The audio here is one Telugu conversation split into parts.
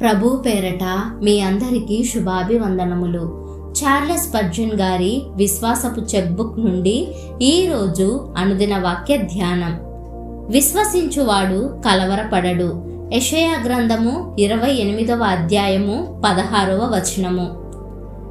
ప్రభు పేరట మీ అందరికీ శుభాభివందనములు. చార్లెస్ పర్జన్ గారి విశ్వాసపు చెక్బుక్ నుండి ఈరోజు అనుదిన వాక్య ధ్యానం. విశ్వసించువాడు కలవరపడడు. యషయా గ్రంథము ఇరవై ఎనిమిదవ అధ్యాయము పదహారవ వచనము.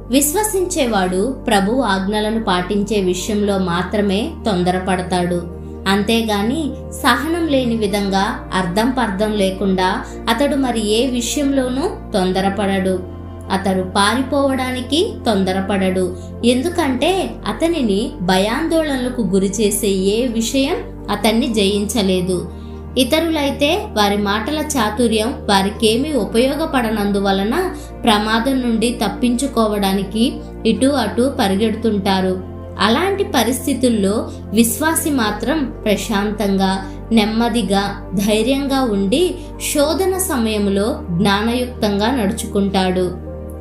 విశ్వసించేవాడు ప్రభు ఆజ్ఞలను పాటించే విషయంలో మాత్రమే తొందరపడతాడు. అంతేగాని సహనం లేని విధంగా అర్థం పర్థం లేకుండా అతడు మరి ఏ విషయంలోనూ తొందరపడడు. అతడు పారిపోవడానికి తొందరపడడు. ఎందుకంటే అతనిని భయాందోళనలకు గురి చేసే ఏ విషయం అతన్ని జయించలేదు. ఇతరులైతే వారి మాటల చాతుర్యం వారికేమీ ఉపయోగపడనందువలన ప్రమాదం నుండి తప్పించుకోవడానికి ఇటు అటు పరిగెడుతుంటారు. అలాంటి పరిస్థితుల్లో విశ్వాసి మాత్రం ప్రశాంతంగా నెమ్మదిగా ధైర్యంగా ఉండి శోధన సమయంలో జ్ఞానయుక్తంగా నడుచుకుంటాడు.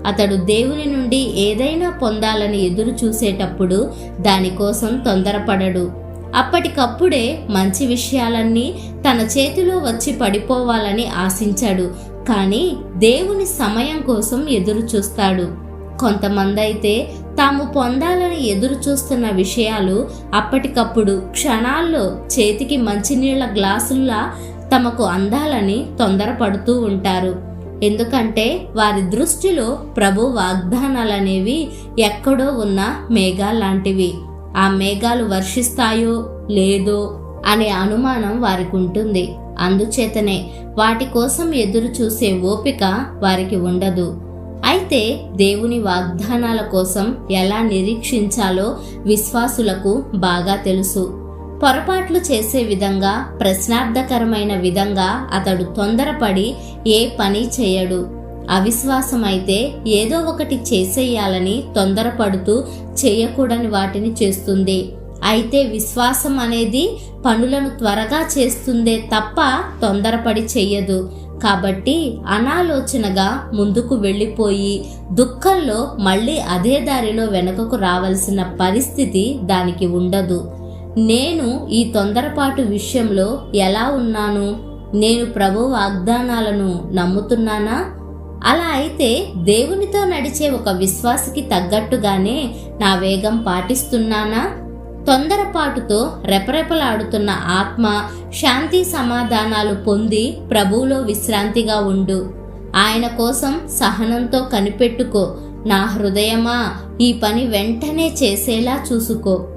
అతడు దేవుని నుండి ఏదైనా పొందాలని ఎదురు చూసేటప్పుడు దానికోసం తొందరపడడు. అప్పటికప్పుడే మంచి విషయాలన్నీ తన చేతిలో వచ్చి పడిపోవాలని ఆశించాడు. కానీ దేవుని సమయం కోసం ఎదురు చూస్తాడు. కొంతమంది అయితే తాము పొందాలని ఎదురు చూస్తున్న విషయాలు అప్పటికప్పుడు క్షణాల్లో చేతికి మంచినీళ్ళ గ్లాసుల్లా తమకు అందాలని తొందరపడుతూ ఉంటారు. ఎందుకంటే వారి దృష్టిలో ప్రభు వాగ్దానాలనేవి ఎక్కడో ఉన్న మేఘాలాంటివి ఆ మేఘాలు వర్షిస్తాయో లేదో అనే అనుమానం వారికి ఉంటుంది. అందుచేతనే వాటి కోసం ఎదురు చూసే ఓపిక వారికి ఉండదు. అయితే దేవుని వాగ్దానాల కోసం ఎలా నిరీక్షించాలో విశ్వాసులకు బాగా తెలుసు. పొరపాట్లు చేసే విధంగా ప్రశ్నార్థకరమైన విధంగా అతడు తొందరపడి ఏ పని చేయడు. అవిశ్వాసం అయితే ఏదో ఒకటి చేసేయాలని తొందరపడుతూ చేయకూడని వాటిని చేస్తుంది. అయితే విశ్వాసం అనేది పనులను త్వరగా చేస్తుందే తప్ప తొందరపడి చెయ్యదు. కాబట్టి అనాలోచనగా ముందుకు వెళ్ళిపోయి దుఃఖంలో మళ్ళీ అదే దారిలో వెనుకకు రావలసిన పరిస్థితి దానికి ఉండదు. నేను ఈ తొందరపాటు విషయంలో ఎలా ఉన్నాను? నేను ప్రభు వాగ్దానాలను నమ్ముతున్నానా? అలా అయితే దేవునితో నడిచే ఒక విశ్వాసికి తగ్గట్టుగానే నా వేగం పాటిస్తున్నానా? తొందరపాటుతో రెపరెపలాడుతున్న ఆత్మ శాంతి సమాధానాలు పొంది ప్రభువులో విశ్రాంతిగా ఉండు. ఆయన కోసం సహనంతో కనిపెట్టుకో. నా హృదయమా ఈ పని వెంటనే చేసేలా చూసుకో.